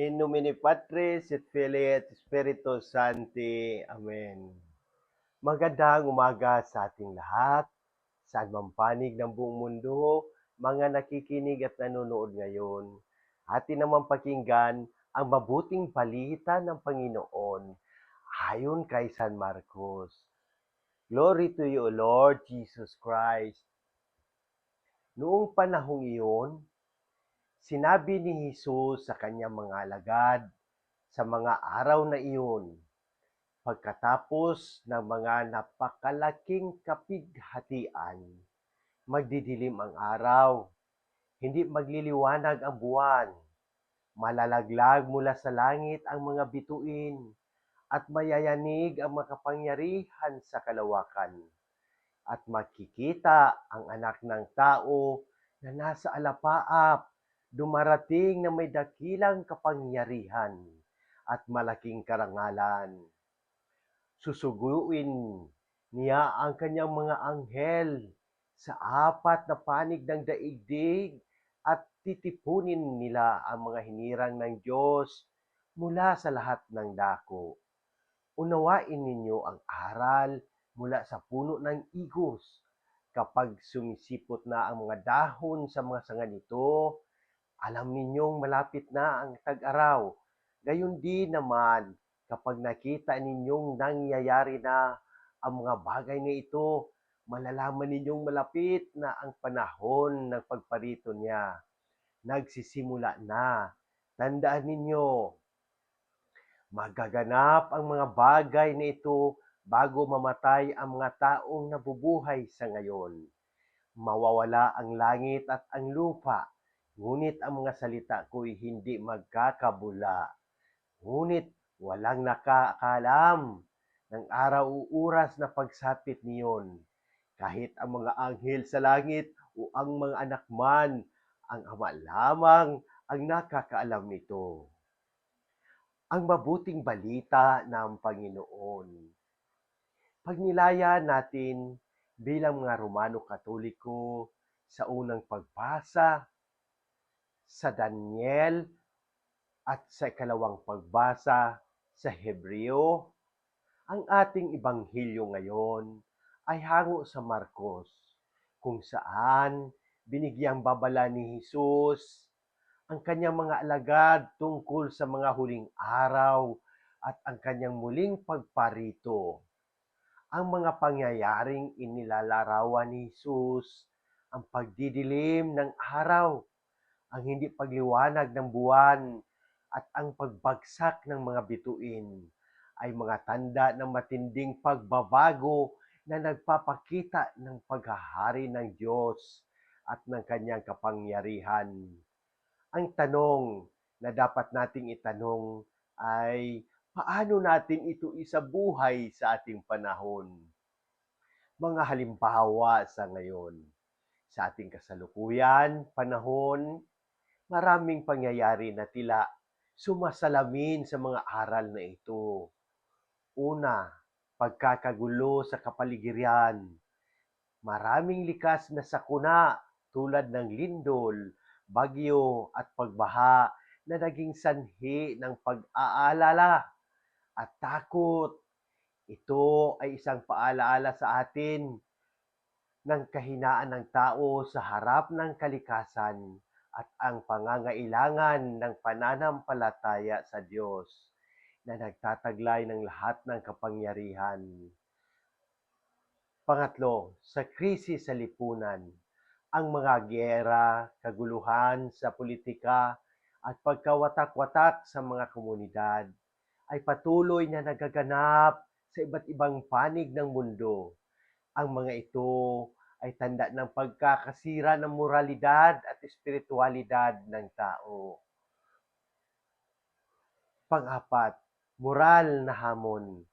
In nomine Patris et Filii et Spiritus Sancti. Amen. Magandang umaga sa ating lahat, saan man panig ng buong mundo, mga nakikinig at nanonood ngayon. Atin naman pakinggan ang mabuting balita ng Panginoon ayon kay San Marcos. Glory to you, Lord Jesus Christ. Noong panahong iyon, sinabi ni Jesus sa kanyang mga alagad sa mga araw na iyon, pagkatapos ng mga napakalaking kapighatian, magdidilim ang araw, hindi magliliwanag ang buwan, malalaglag mula sa langit ang mga bituin, at mayayanig ang makapangyarihan sa kalawakan. At makikita ang anak ng tao na nasa alapaap, dumarating na may dakilang kapangyarihan at malaking karangalan. Susuguin niya ang kanyang mga anghel sa apat na panig ng daigdig at titipunin nila ang mga hinirang ng Diyos mula sa lahat ng dako. Unawain ninyo ang aral mula sa puno ng igos. Kapag sumisipot na ang mga dahon sa mga sanga nito, alam ninyong malapit na ang tag-araw. Gayon din naman, kapag nakita ninyong nangyayari na ang mga bagay na ito, malalaman ninyong malapit na ang panahon ng pagparito niya. Nagsisimula na. Tandaan ninyo, magaganap ang mga bagay na ito bago mamatay ang mga taong nabubuhay sa ngayon. Mawawala ang langit at ang lupa, ngunit ang mga salita ko'y hindi magkakabula. Ngunit walang nakakaalam ng araw o oras na pagsapit niyon. Kahit ang mga anghel sa langit o ang mga anak man, ang ama lamang ang nakakaalam nito ang mabuting balita ng Panginoon. Pagnilaya natin bilang mga Romano Katoliko sa unang pagbasa sa Daniel at sa ikalawang pagbasa sa Hebreo, ang ating ibanghilyo ngayon ay hango sa Marcos, kung saan binigyang babala ni Jesus ang kanyang mga alagad tungkol sa mga huling araw at ang kanyang muling pagparito. Ang mga pangyayaring inilalarawan ni Jesus, ang pagdidilim ng araw, ang hindi pagliwanag ng buwan, at ang pagbagsak ng mga bituin ay mga tanda ng matinding pagbabago na nagpapakita ng paghahari ng Diyos at ng kanyang kapangyarihan ang tanong na dapat nating itanong ay paano natin ito isabuhay sa ating panahon? Mga halimbawa sa ngayon, sa ating kasalukuyan, panahon, maraming pangyayari na tila sumasalamin sa mga aral na ito. Una, pagkakagulo sa kapaligiran. Maraming likas na sakuna tulad ng lindol, bagyo at pagbaha na naging sanhi ng pag-aalala at takot. Ito ay isang paalaala sa atin ng kahinaan ng tao sa harap ng kalikasan at ang pangangailangan ng pananampalataya sa Diyos na nagtataglay ng lahat ng kapangyarihan. Pangatlo, sa krisis sa lipunan, ang mga giyera, kaguluhan sa politika at pagkawatak-watak sa mga komunidad ay patuloy na nagaganap sa iba't ibang panig ng mundo. Ang mga ito ay tanda ng pagkakasira ng moralidad at espiritualidad ng tao. Pang-apat, moral na hamon.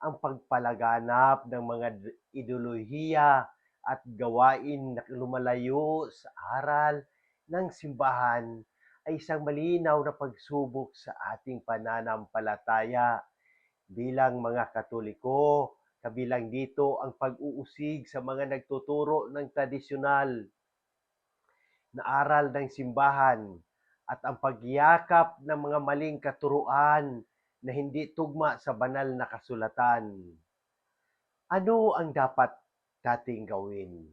Ang pagpalaganap ng mga ideolohiya at gawain na lumalayo sa aral ng simbahan ay isang malinaw na pagsubok sa ating pananampalataya bilang mga Katoliko. Kabilang dito ang pag-uusig sa mga nagtuturo ng tradisyonal na aral ng simbahan at ang pagyakap ng mga maling katuruan na hindi tugma sa banal na kasulatan. Ano ang dapat nating gawin?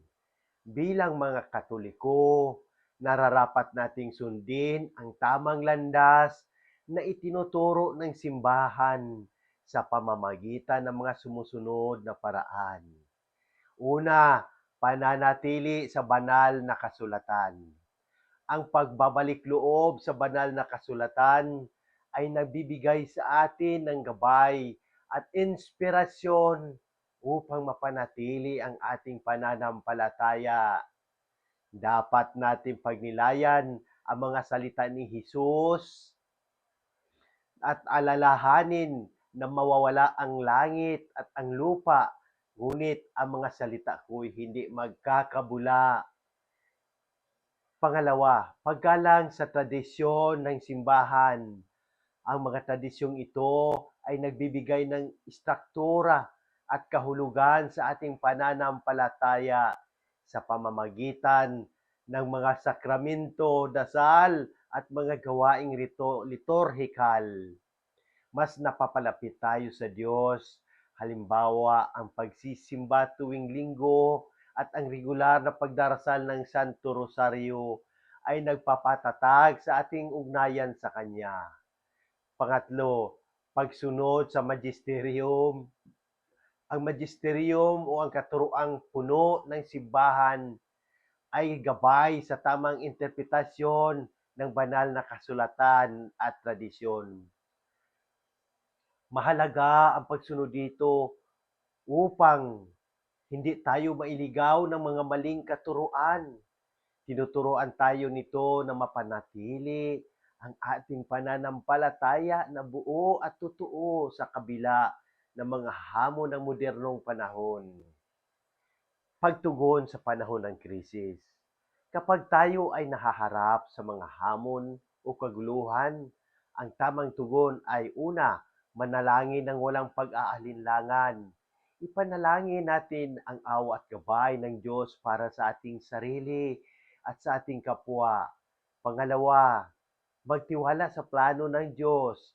Bilang mga Katoliko, nararapat nating sundin ang tamang landas na itinuturo ng simbahan sa pamamagitan ng mga sumusunod na paraan. Una, pananatili sa banal na kasulatan. Ang pagbabalik loob sa banal na kasulatan ay nagbibigay sa atin ng gabay at inspirasyon upang mapanatili ang ating pananampalataya. Dapat natin pagnilayan ang mga salita ni Jesus at alalahanin na mawawala ang langit at ang lupa, ngunit ang mga salita ko'y hindi magkakabula. Pangalawa, paggalang sa tradisyon ng simbahan. Ang mga tradisyong ito ay nagbibigay ng istruktura at kahulugan sa ating pananampalataya sa pamamagitan ng mga sakramento, dasal at mga gawaing rito liturhikal. Mas napapalapit tayo sa Diyos. Halimbawa, ang pagsisimba tuwing linggo at ang regular na pagdarasal ng Santo Rosario ay nagpapatatag sa ating ugnayan sa Kanya. Pangatlo, pagsunod sa magisterium. Ang magisterium o ang katuroang puno ng simbahan ay gabay sa tamang interpretasyon ng banal na kasulatan at tradisyon. Mahalaga ang pagsunod dito upang hindi tayo mailigaw ng mga maling katuruan. Tinuturoan tayo nito na mapanatili ang ating pananampalataya na buo at totoo sa kabila ng mga hamon ng modernong panahon. Pagtugon sa panahon ng krisis. Kapag tayo ay nahaharap sa mga hamon o kaguluhan, ang tamang tugon ay una, manalangin ng walang pag-aalinlangan. Ipanalangin natin ang awa at gabay ng Diyos para sa ating sarili at sa ating kapwa. Pangalawa, magtiwala sa plano ng Diyos.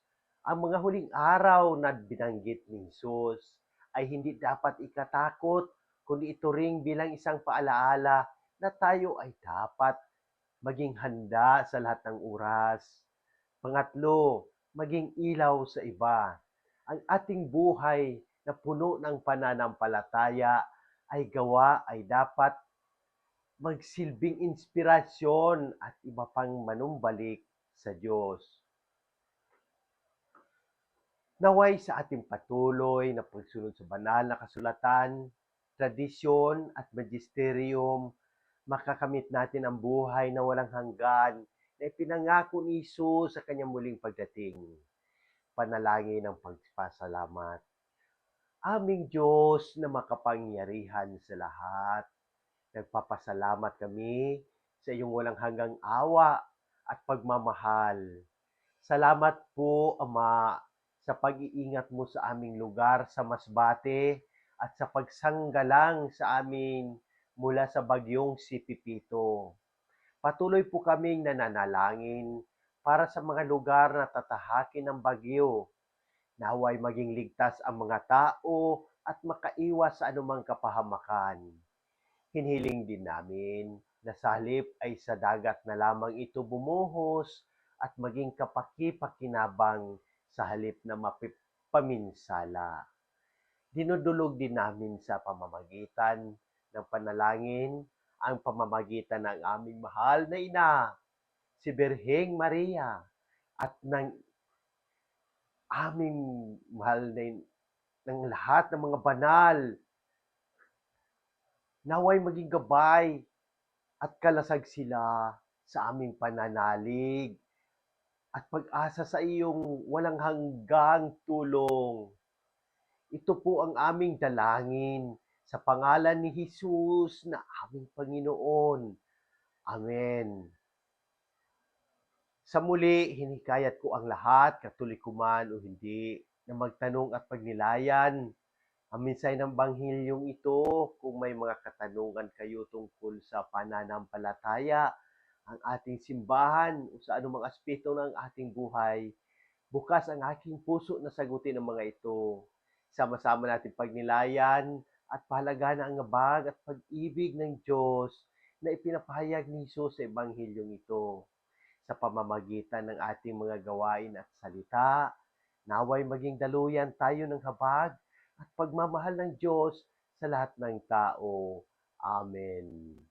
Ang mga huling araw na binanggit ni Jesus ay hindi dapat ikatakot, kundi ito ring bilang isang paalaala na tayo ay dapat maging handa sa lahat ng oras. Pangatlo, maging ilaw sa iba. Ang ating buhay na puno ng pananampalataya ay gawa ay dapat magsilbing inspirasyon at iba pang manumbalik sa Diyos. Naway sa ating patuloy na pagsunod sa banal na kasulatan, tradisyon at magisterium, makakamit natin ang buhay na walang hanggan na ipinangako ni Jesus sa kanyang muling pagdating. Panalangin ng pagpasalamat. Aming Diyos na makapangyarihan sa lahat, nagpapasalamat kami sa iyong walang hanggang awa at pagmamahal. Salamat po, Ama, sa pag-iingat mo sa aming lugar sa Masbate at sa pagsanggalang sa amin mula sa bagyong si Pipito. Patuloy po kaming nananalangin para sa mga lugar na tatahakin ng bagyo. Naway maging ligtas ang mga tao at makaiwas sa anumang kapahamakan. Hinhiling din namin na sa halip ay sa dagat na lamang ito bumuhos at maging kapaki-pakinabang sa halip na mapipaminsala. Dinudulog din namin sa pamamagitan ng panalangin ang pamamagitan ng aming mahal na ina, si Birheng Maria, at ng aming mahal na ng lahat ng mga banal naway maging gabay at kalasag sila sa aming pananalig at pag-asa sa iyong walang hanggang tulong. Ito po ang aming dalangin sa pangalan ni Jesus na aming Panginoon. Amen. Sa muli, hinikayat ko ang lahat, katoliko man o hindi, na magtanong at pagnilayan ang minsay ng Banghilyong ito kung may mga katanungan kayo tungkol sa pananampalataya ang ating simbahan o sa anumang aspeto ng ating buhay. Bukas ang aking puso na sagutin ang mga ito. Sama-sama natin pagnilayan at pahalagahan ang abag at pag-ibig ng Diyos na ipinapahayag ni Jesus sa Ebanghilyong ito sa pamamagitan ng ating mga gawain at salita. Naway maging daluyan tayo ng habag at pagmamahal ng Diyos sa lahat ng tao. Amen.